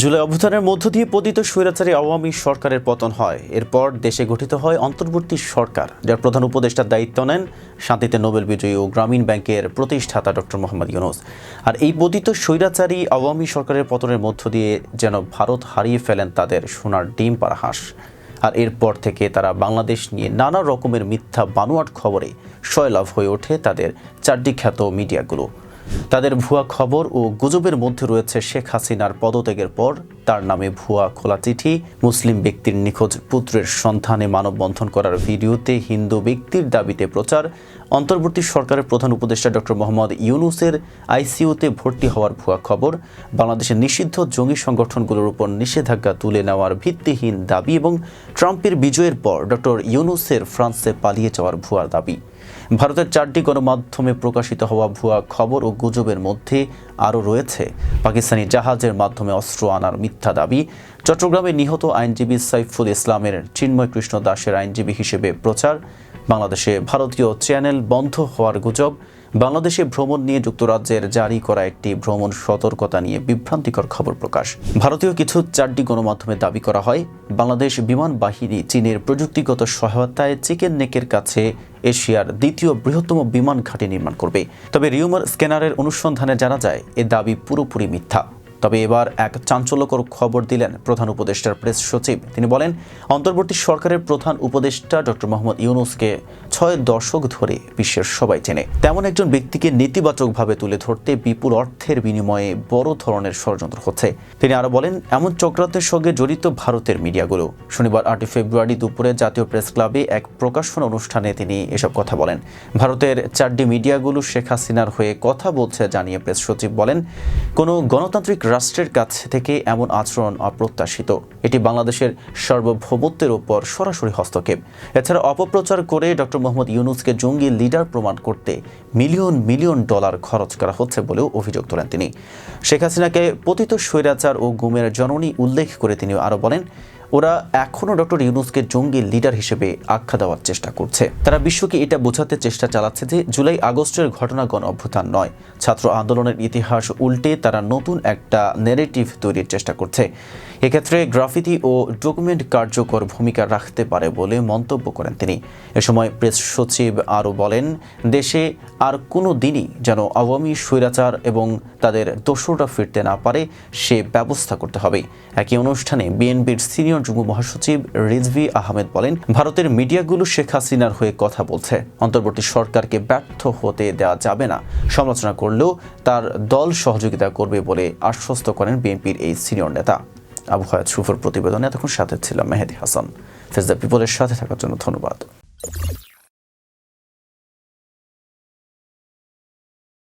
জুলাই অভ্যুত্থানের মধ্য দিয়ে পতিত স্বৈরাচারী আওয়ামী সরকারের পতন হয়। এরপর দেশে গঠিত হয় অন্তর্বর্তী সরকার, যার প্রধান উপদেষ্টার দায়িত্ব নেন শান্তিতে নোবেল বিজয়ী ও গ্রামীণ ব্যাংকের প্রতিষ্ঠাতা ডক্টর মোহাম্মদ ইউনুস। আর এই পতিত স্বৈরাচারী আওয়ামী সরকারের পতনের মধ্য দিয়ে যেন ভারত হারিয়ে ফেলেন তাদের সোনার ডিম পাড়া হাঁস আর এরপর থেকে তারা বাংলাদেশ নিয়ে নানা রকমের মিথ্যা বানোয়াট খবরে সয়লাভ হয়ে ওঠে তাদের চারটি খ্যাত মিডিয়াগুলো। তাদের ভুয়া খবর ও গুজবের মধ্যে রয়েছে শেখ হাসিনার পদত্যাগের পর তার নামে ভুয়া খোলা চিঠি। মুসলিম ব্যক্তির নিখোঁজ পুত্রের সন্ধানে মানববন্ধন করার ভিডিওতে হিন্দু ব্যক্তির দাবিতে প্রচার। অন্তর্বর্তী সরকারের প্রধান উপদেষ্টা ডক্টর মোহাম্মদ ইউনুসের আইসিইউতে ভর্তি হওয়ার ভুয়া খবর। বাংলাদেশের নিষিদ্ধ জঙ্গি সংগঠনগুলোর উপর নিষেধাজ্ঞা তুলে নেওয়ার ভিত্তিহীন দাবি এবং ট্রাম্পের বিজয়ের পর ডক্টর ইউনুসের ফ্রান্সে পালিয়ে যাওয়ার ভুয়া দাবি। ভারতের চারটি গণমাধ্যমে প্রকাশিত হওয়া ভুয়া খবর ও গুজবের মধ্যে আরও রয়েছে পাকিস্তানি জাহাজের মাধ্যমে অস্ত্র আনার মিথ্যা দাবি। চট্টগ্রামে নিহত আইনজীবী সাইফুল ইসলামের চিন্ময় কৃষ্ণ দাসের আইনজীবী হিসেবে প্রচার। বাংলাদেশে ভারতীয় চ্যানেল বন্ধ হওয়ার গুজব। বাংলাদেশে ভ্রমণ নিয়ে যুক্তরাজ্যের জারি করা একটি ভ্রমণ সতর্কতা নিয়ে বিভ্রান্তিকর খবর প্রকাশ। ভারতীয় কিছু চারটি গণমাধ্যমে দাবি করা হয়, বাংলাদেশ বিমান বাহিনী চীনের প্রযুক্তিগত সহায়তায় চিকেন নেকের কাছে এশিয়ার দ্বিতীয় বৃহত্তম বিমান ঘাঁটি নির্মাণ করবে। তবে রিউমার স্ক্যানারের অনুসন্ধানে জানা যায়, এ দাবি পুরোপুরি মিথ্যা। তবে এবার এক চাঞ্চল্যকর খবর দিলেন প্রধান উপদেষ্টার প্রেস সচিব। তিনি বলেন, অন্তর্বর্তী সরকারের প্রধান উপদেষ্টা ডক্টর মোহাম্মদ ইউনুসকে ছয় দশক ধরে বিশ্বের সবাই চেনে। তেমন একজন ব্যক্তিকে নেতিবাচকভাবে তুলে ধরতে বিপুল অর্থের বিনিময়ে বড় ধরনের ষড়যন্ত্র হচ্ছে। তিনি আরও বলেন, এমন চক্রান্তের সঙ্গে জড়িত ভারতের মিডিয়াগুলো। শনিবার আটই ফেব্রুয়ারি দুপুরে জাতীয় প্রেস ক্লাবে এক প্রকাশন অনুষ্ঠানে তিনি এসব কথা বলেন। ভারতের চারটি মিডিয়াগুলো শেখ হাসিনার হয়ে কথা বলছে জানিয়ে প্রেস সচিব বলেন, কোনো গণতান্ত্রিক রাষ্ট্রের কাছ থেকে এমন আচরণ অপ্রত্যাশিত। এটি বাংলাদেশের সার্বভৌমত্বের ওপর সরাসরি হস্তক্ষেপ। এছাড়া অপপ্রচার করে ডক্টর মোহাম্মদ ইউনুসকে জঙ্গি লিডার প্রমাণ করতে মিলিয়ন মিলিয়ন ডলার খরচ করা হচ্ছে বলেও অভিযোগ তোলেন তিনি। শেখ হাসিনাকে পতিত স্বৈরাচার ও গুমের জননী উল্লেখ করে তিনি আরও বলেন ওরা এখনও ডক্টর ইউনুসকে জঙ্গি লিডার হিসেবে আখ্যা দেওয়ার চেষ্টা করছে। তারা বিশ্বকে এটা বোঝাতে চেষ্টা চালাচ্ছে যে জুলাই আগস্টের ঘটনা গণ অভ্যুত্থান নয়। ছাত্র আন্দোলনের ইতিহাস উল্টে তারা নতুন একটা নেরেটিভ তৈরির চেষ্টা করছে। এক্ষেত্রে গ্রাফিতি ও ডকুমেন্ট কার্যকর ভূমিকা রাখতে পারে বলে মন্তব্য করেন তিনি। এ সময় প্রেস সচিব আরও বলেন, দেশে আর কোনো দিনই যেন আওয়ামী স্বৈরাচার এবং তাদের দোসররা ফিরতে না পারে, সে ব্যবস্থা করতে হবে। একই অনুষ্ঠানে বিএনপির সিনিয়র যুগ্ম মহাসচিব রিজভি আহমেদ বলেন, ভারতের মিডিয়াগুলো শেখ হাসিনার হয়ে কথা বলছে। অন্তর্বর্তী সরকারকে ব্যর্থ হতে দেওয়া যাবে না। সমালোচনা করলেও তার দল সহযোগিতা করবে বলে আশ্বস্ত করেন বিএনপির এই সিনিয়র নেতা। আবহাওয়া সুফর প্রতিবেদনে এতক্ষণ সাথে ছিলাম মেহেদি হাসান। ফেজদা পিপলের সাথে থাকার জন্য ধন্যবাদ।